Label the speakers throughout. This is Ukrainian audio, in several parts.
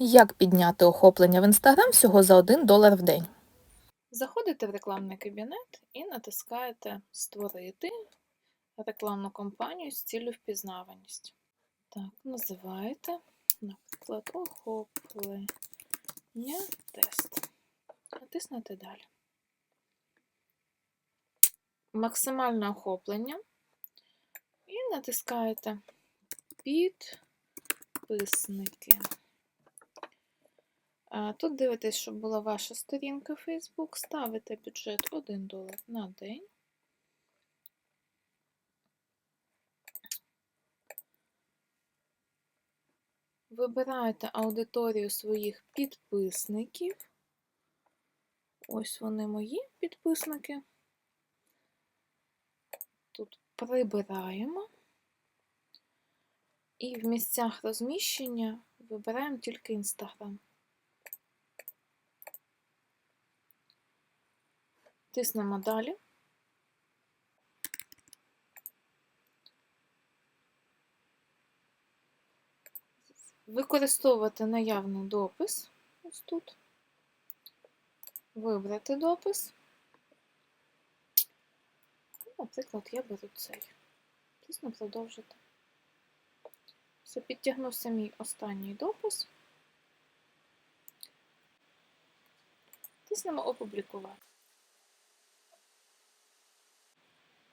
Speaker 1: Як підняти охоплення в Instagram всього за 1 долар в день? Заходите в рекламний кабінет і натискаєте Створити рекламну кампанію з ціллю впізнаваність. Так, називаєте, наприклад, охоплення тест. Натиснете далі. Максимальне охоплення. І натискаєте підписники. Тут дивитесь, щоб була ваша сторінка Facebook, ставите бюджет 1 долар на день. Вибираєте аудиторію своїх підписників. Ось вони мої підписники. Тут прибираємо. І в місцях розміщення вибираємо тільки Instagram. Тиснемо далі. Використовувати наявний допис. Ось тут. Вибрати допис. Наприклад, я беру цей. Тисну продовжити. Все, підтягнувся мій останній допис. Тиснемо опублікувати.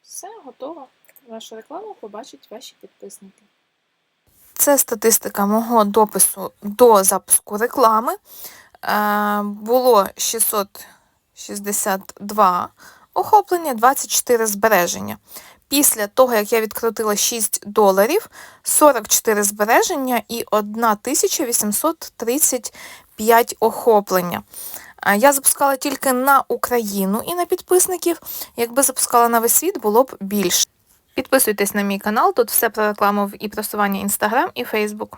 Speaker 1: Все, готово. Вашу рекламу побачать ваші підписники. Це статистика мого допису до запуску реклами. Е, Було 662 охоплення, 24 збереження. Після того, як я відкрутила 6 доларів, 44 збереження і 1835 охоплення. Е, Я запускала тільки на Україну і на підписників. Якби запускала на весь світ, було б більше. Підписуйтесь на мій канал, тут все про рекламу і просування Instagram і Facebook.